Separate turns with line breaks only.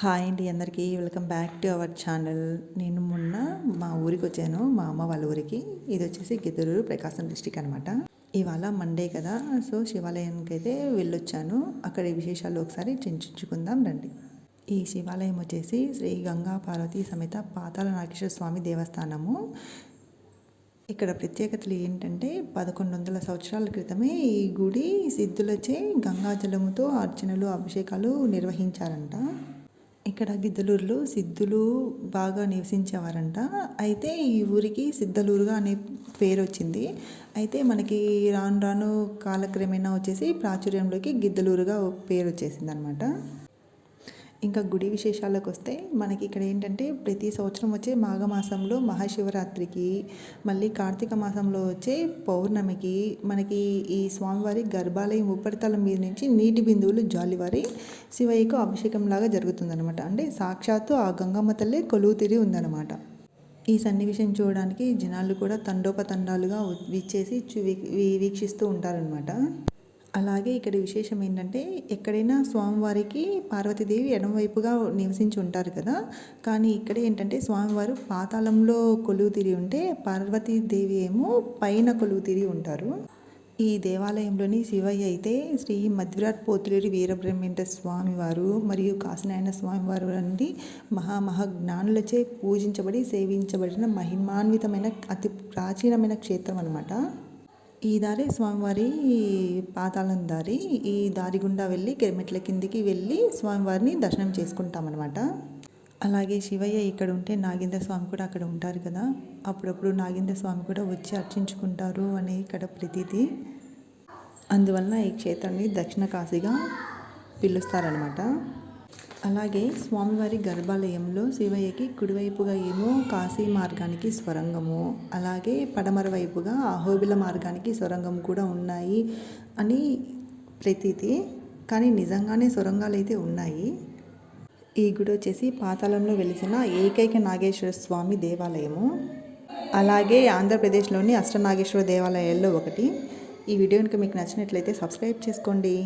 Hi అండి అందరికీ. Welcome back to our channel. నేను మొన్న మా ఊరికి వచ్చాను. మా అమ్మ వాళ్ళ ఊరికి. ఇది వచ్చేసి గిద్దరూరు ప్రకాశం డిస్టిక్ అనమాట ఇవాళ మండే కదా. సో శివాలయానికి అయితే వెళ్ళొచ్చాను. అక్కడ విశేషాలు ఒకసారి చించుకుందాం రండి. ఈ శివాలయం వచ్చేసి శ్రీ గంగా పార్వతీ సమేత పాతాల నాగేశ్వర స్వామి దేవస్థానము. ఇక్కడ ప్రత్యేకతలు ఏంటంటే పదకొండు వందల సంవత్సరాల క్రితమే ఈ గుడి సిద్ధులచే గంగాజలముతో అర్చనలు అభిషేకాలు నిర్వహించారంట. ఇక్కడ గిద్దలూరులో సిద్ధులు బాగా నివసించేవారంట. అయితే ఈ ఊరికి సిద్ధలూరుగా అనే పేరు వచ్చింది. అయితే మనకి రాను రాను కాలక్రమేణా వచ్చేసి ప్రాచుర్యంలోకి గిద్దలూరుగా పేరు వచ్చేసింది అనమాట ఇంకా గుడి విశేషాలకు వస్తే మనకి ఇక్కడ ఏంటంటే ప్రతి సంవత్సరం వచ్చే మాఘమాసంలో మహాశివరాత్రికి మళ్ళీ కార్తీక మాసంలో వచ్చే పౌర్ణమికి మనకి ఈ స్వామివారి గర్భాలయం ఉపరితలం మీద నుంచి నీటి బిందువులు జాలివారి శివయ్యకు అభిషేకం లాగా జరుగుతుందనమాట అంటే సాక్షాత్తు ఆ గంగమ్మ తల్లే కొలువు తిరిగి ఉందన్నమాట. ఈ సన్నివేశం చూడడానికి జనాలు కూడా తండోపతండాలుగా విచ్చేసి వీక్షిస్తూ ఉంటారనమాట అలాగే ఇక్కడ విశేషం ఏంటంటే ఎక్కడైనా స్వామివారికి పార్వతీదేవి ఎడమవైపుగా నివసించి ఉంటారు కదా. కానీ ఇక్కడ ఏంటంటే స్వామివారు పాతాళంలో కొలువు తిరిగి ఉంటే పార్వతీదేవి ఏమో పైన కొలువు తిరిగి ఉంటారు. ఈ దేవాలయంలోని శివయ్య అయితే శ్రీ మధ్విరాట్ పోతులేరి వీరబ్రహ్మేంద్ర స్వామివారు మరియు కాశీనారాయణ స్వామివారు నుండి మహామహా జ్ఞానులచే పూజించబడి సేవించబడిన మహిమాన్వితమైన అతి ప్రాచీనమైన క్షేత్రం అనమాట ఈ దారి స్వామివారి పాతాళం దారి. ఈ దారి గుండా వెళ్ళి కిరమెట్ల కిందికి వెళ్ళి స్వామివారిని దర్శనం చేసుకుంటామన్నమాట. అలాగే శివయ్య ఇక్కడ ఉంటే నాగేంద్ర స్వామి కూడా అక్కడ ఉంటారు కదా. అప్పుడప్పుడు నాగేంద్ర స్వామి కూడా వచ్చి అర్చించుకుంటారు అని ఇక్కడ ప్రతీతి. అందువలన ఈ క్షేత్రాన్ని దక్షిణ కాశీగా పిలుస్తారనమాట అలాగే స్వామివారి గర్భాలయంలో శివయ్యకి కుడివైపుగా ఏమో కాశీ మార్గానికి స్వరంగము అలాగే పడమర వైపుగా అహోబిల మార్గానికి స్వరంగం కూడా ఉన్నాయి అని ప్రతీతి. కానీ నిజంగానే సొరంగాలు అయితే ఉన్నాయి. ఈ గుడి వచ్చేసి పాతాళంలో వెలిసిన ఏకైక నాగేశ్వర స్వామి దేవాలయము. అలాగే ఆంధ్రప్రదేశ్లోని అష్టనాగేశ్వర దేవాలయాల్లో ఒకటి. ఈ వీడియో కనుక మీకు నచ్చినట్లయితే సబ్స్క్రైబ్ చేసుకోండి.